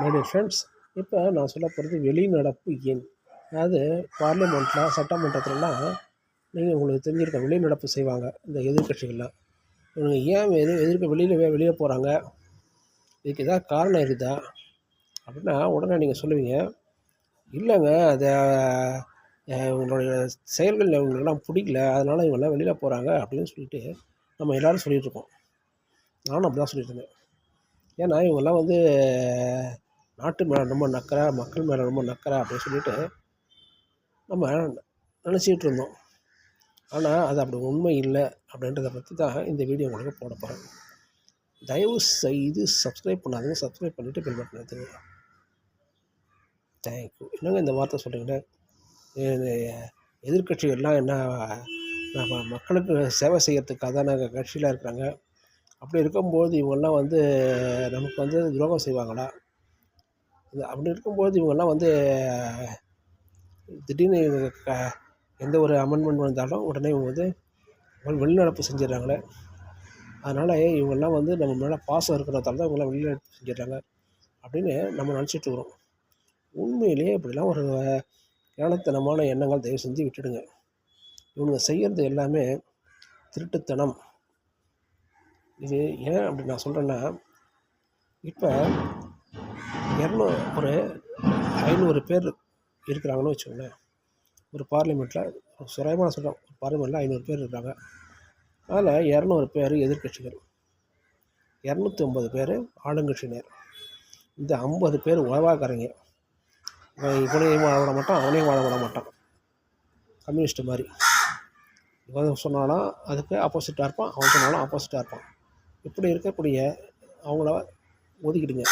My dear friends இப்போ நான் சொல்ல போகிறது வெளிநடப்பு எண் அதாவது பார்லிமெண்ட்டில் சட்டமன்றத்துலலாம் நீங்கள் உங்களுக்கு தெரிஞ்சிருக்க வெளிநடப்பு செய்வாங்க இந்த எதிர்க்கட்சிகள்லாம் இவங்க ஏன் எது எதிர்க்க வெளியில் வெளியே போகிறாங்க இதுக்கு ஏதாவது காரணம் இருக்குதா? அப்படின்னா உடனே நீங்கள் சொல்லுவீங்க இல்லைங்க அதை இவங்களுடைய செயல்கள் இவங்களுக்கெல்லாம் பிடிக்கல அதனால் இவங்கெல்லாம் வெளியில் போகிறாங்க அப்படின்னு சொல்லிட்டு நம்ம எல்லோரும் சொல்லிகிட்ருக்கோம் நானும் அப்படி தான் சொல்லிட்டு இருந்தேன். ஏன்னா இவங்கெல்லாம் வந்து நாட்டு மேலே ரொம்ப நக்கரா மக்கள் மேலே ரொம்ப நக்கரா அப்படின்னு சொல்லிட்டு நம்ம நினச்சிக்கிட்டு இருந்தோம். ஆனால் அது அப்படி உண்மை இல்லை அப்படின்றத பற்றி தான் இந்த வீடியோ உங்களுக்கு போட போகிறேன் தயவு செய்து சப்ஸ்கிரைப் பண்ணாதீங்க சப்ஸ்கிரைப் பண்ணிவிட்டு பில் பட்டன் எடுத்துங்க தேங்க்யூ என்னங்க இந்த வார்த்தை சொல்கிறீங்களே எதிர்கட்சிகள்லாம் என்ன நம்ம மக்களுக்கு சேவை செய்கிறதுக்காக தான் நாங்கள் கட்சியில் இருக்கிறாங்க. அப்படி இருக்கும்போது இவங்கெல்லாம் வந்து நமக்கு வந்து துரோகம் செய்வாங்களா? இது அப்படி இருக்கும்போது இவங்கெல்லாம் வந்து திடீர்னு க எந்த ஒரு அமெண்ட்மெண்ட் வந்தாலும் உடனே இவங்க வந்து வெளிநடப்பு செஞ்சிடுறாங்களே. அதனால் இவங்கெல்லாம் வந்து நம்ம மேலே பாசம் இருக்கிறதால தான் இவங்கெல்லாம் வெளிநடப்பு செஞ்சிடுறாங்க அப்படின்னு நம்ம நினச்சிட்டு இருக்கிறோம். உண்மையிலேயே இப்படிலாம் ஒரு ஏனத்தனமான எண்ணங்கள் தயவு செஞ்சு விட்டுடுங்க. இவங்க செய்கிறது எல்லாமே திருட்டுத்தனம். இது ஏன் அப்படி நான் சொல்கிறேன்னா இப்போ இரநூ ஒரு ஐநூறு பேர் இருக்கிறாங்கன்னு வச்சுக்கோங்களேன். ஒரு பார்லிமெண்ட்டில் சுயமாக சொல்கிறேன் ஒரு பார்லிமெண்ட்டில் ஐநூறு பேர் இருக்கிறாங்க. அதில் இரநூறு பேர் எதிர்கட்சிகள் இரநூத்தி ஐம்பது பேர் ஆளுங்கட்சியினர். இந்த ஐம்பது பேர் உழவாக்காரங்க இவனையும் வாழ விட மாட்டான் அவனையும் வாழ விட மாட்டான். கம்யூனிஸ்ட் மாதிரி. இவன் சொன்னாலும் அதுக்கு ஆப்போசிட்டாக இருப்பான் அவன் சொன்னாலும் ஆப்போசிட்டாக இருப்பான். இப்படி இருக்கக்கூடிய அவங்கள ஒதுக்கிடுங்க.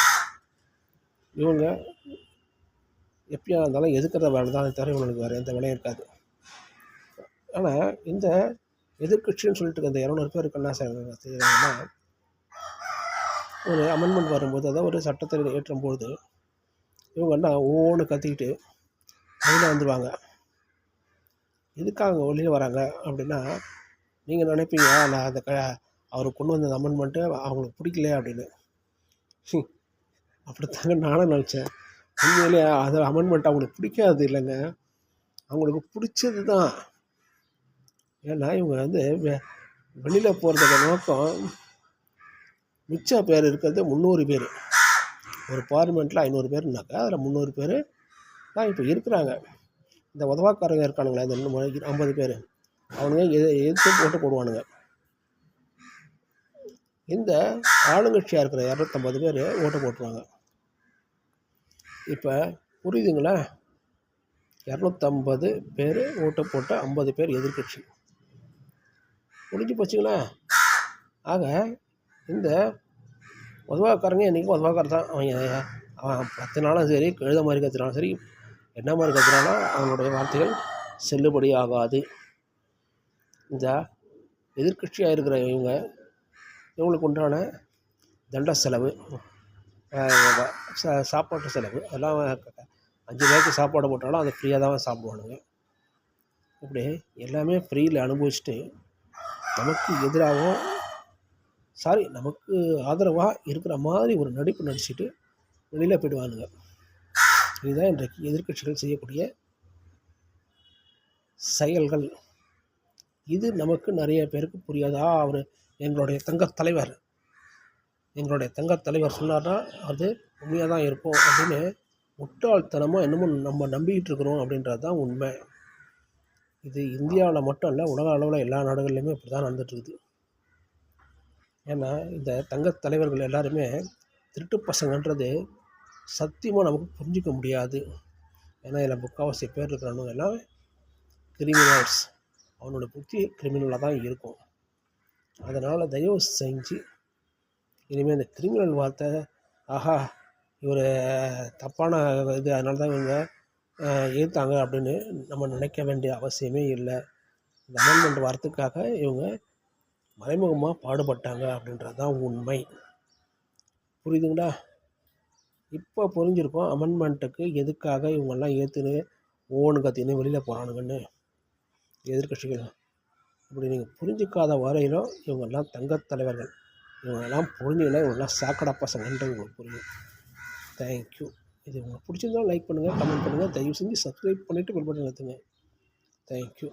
இவங்க எப்பயா இருந்தாலும் எதிர்க்கிற வேலை தான் தவிர இவங்களுக்கு வேறு எந்த வேலையும் இருக்காது. ஆனால் இந்த எதிர்கட்சின்னு சொல்லிட்டு இந்த இரநூறு பேருக்கு என்ன செய்கிறாங்கன்னா ஒரு அமெண்ட்மெண்ட் வரும்போது அதாவது ஒரு சட்டத்தை ஏற்றும்போது இவங்க என்ன ஒவ்வொன்று கத்திக்கிட்டு வெளியில் வந்துடுவாங்க எதுக்காக வெளியில் வராங்க அப்படின்னா நீங்கள் நினைப்பீங்க நான் அந்த க அவர் கொண்டு வந்த அமெண்ட்மெண்ட்டு அவங்களுக்கு பிடிக்கல அப்படின்னு. அப்படித்தாங்க நானும் நினச்சேன். உண்மையிலே அது அமெண்ட்மெண்ட் அவங்களுக்கு பிடிக்காது இல்லைங்க. அவங்களுக்கு பிடிச்சது தான். ஏன்னா இவங்க வந்து வெ வெளியில் போகிறதுக்கு நோக்கம் மிச்ச பேர் இருக்கிறது முந்நூறு பேர். ஒரு பார்லிமெண்ட்டில் ஐநூறு பேர்னாக்கா அதில் முந்நூறு பேர் தான் இப்போ இருக்கிறாங்க. இந்த உதவாக்காரங்க இருக்கானுங்களே இந்த ஐம்பது பேர். அவனுங்க எது எதிர்த்து போட்டு போடுவானுங்க. இந்த ஆளுங்கட்சியாக இருக்கிற இரநூத்தம்பது பேர் ஓட்டு போட்டுருவாங்க. இப்போ புரியுதுங்களா? இரநூத்தம்பது பேர் ஓட்டு போட்ட ஐம்பது பேர் எதிர்கட்சி முடிஞ்சு போச்சுங்களா? ஆக இந்த உதவாக்காரங்க என்றைக்கும் உதவாக்கார தான். அவன் அவன் பத்து நாளும் சரி கழுத மாதிரி கற்றுனாலும் சரி என்ன மாதிரி கற்றுனாலும் அவனுடைய வார்த்தைகள் செல்லுபடி ஆகாது இந்த எதிர்கட்சியாக இருக்கிற இவங்க இவங்களுக்கு உண்டான தண்ட செலவு. சாப்பாட்டு செலவு. அதெல்லாம் அஞ்சு பேருக்கு சாப்பாடு போட்டாலும் அதை ஃப்ரீயாக தான் சாப்பிடுவானுங்க. இப்படி எல்லாமே ஃப்ரீயில் அனுபவிச்சுட்டு நமக்கு எதிராகவும் சாரி நமக்கு ஆதரவாக இருக்கிற மாதிரி ஒரு நடிப்பு நடிச்சுட்டு வெளியில் போயிடுவானுங்க. இதுதான் இன்றைக்கு எதிர்கட்சிகள் செய்யக்கூடிய செயல்கள். இது நமக்கு நிறைய பேருக்கு புரியாதா? அவர் எங்களுடைய தங்க தலைவர். எங்களுடைய தங்க தலைவர் சொன்னார்னா அது உண்மையாக தான் இருக்கும் அப்படின்னு முட்டாள்தனமாக இன்னமும் நம்ம நம்பிக்கிட்டு இருக்கிறோம் அப்படின்றது தான் உண்மை. இது இந்தியாவில் மட்டும் இல்லை உலக அளவில் எல்லா நாடுகள்லையுமே இப்படி தான் நடந்துகிட்ருக்குது ஏன்னா இந்த தங்க தலைவர்கள் எல்லாருமே திருட்டு பசங்கன்றது சத்தியமாக நமக்கு புரிஞ்சிக்க முடியாது. ஏன்னா இதில் முக்கால்வாசி பேர் இருக்கிறவங்க எல்லாம் கிரிமினல்ஸ் அவனோட புத்தி கிரிமினலாக தான் இருக்கும். அதனால் தயவு செஞ்சு இனிமேல் இந்த கிரிமினல் வார்த்தை ஆஹா இவர் தப்பான இது அதனால தான் இவங்க எதிர்த்தாங்க அப்படின்னு நம்ம நினைக்க வேண்டிய அவசியமே இல்லை. இந்த அமெண்ட்மெண்ட் வரத்துக்காக இவங்க மறைமுகமாக பாடுபட்டாங்க அப்படின்றது தான் உண்மை. புரியுதுங்களா? இப்போ புரிஞ்சிருக்கோம் அமெண்ட்மெண்ட்டுக்கு எதுக்காக இவங்கெல்லாம் ஏற்றுன்னு ஓன்னு கத்தின்னு வெளியில் போகிறானுங்கன்னு எதிர்கட்சிகள் அப்படி நீங்கள் புரிஞ்சிக்காத வரையிலும் இவங்கெல்லாம் தங்கத் தலைவர்கள். இவங்களெல்லாம் புரிஞ்சுங்கன்னா இவங்களாம் சாக்கடா பசங்கன்றது உங்களுக்கு புரியும். தேங்க்யூ இது உங்களுக்கு பிடிச்சிருந்தாலும் லைக் பண்ணுங்கள் கமெண்ட் பண்ணுங்கள் தயவு செஞ்சு சப்ஸ்கிரைப் பண்ணிவிட்டு பெல் பட்டன் அழுத்துங்க. தேங்க்யூ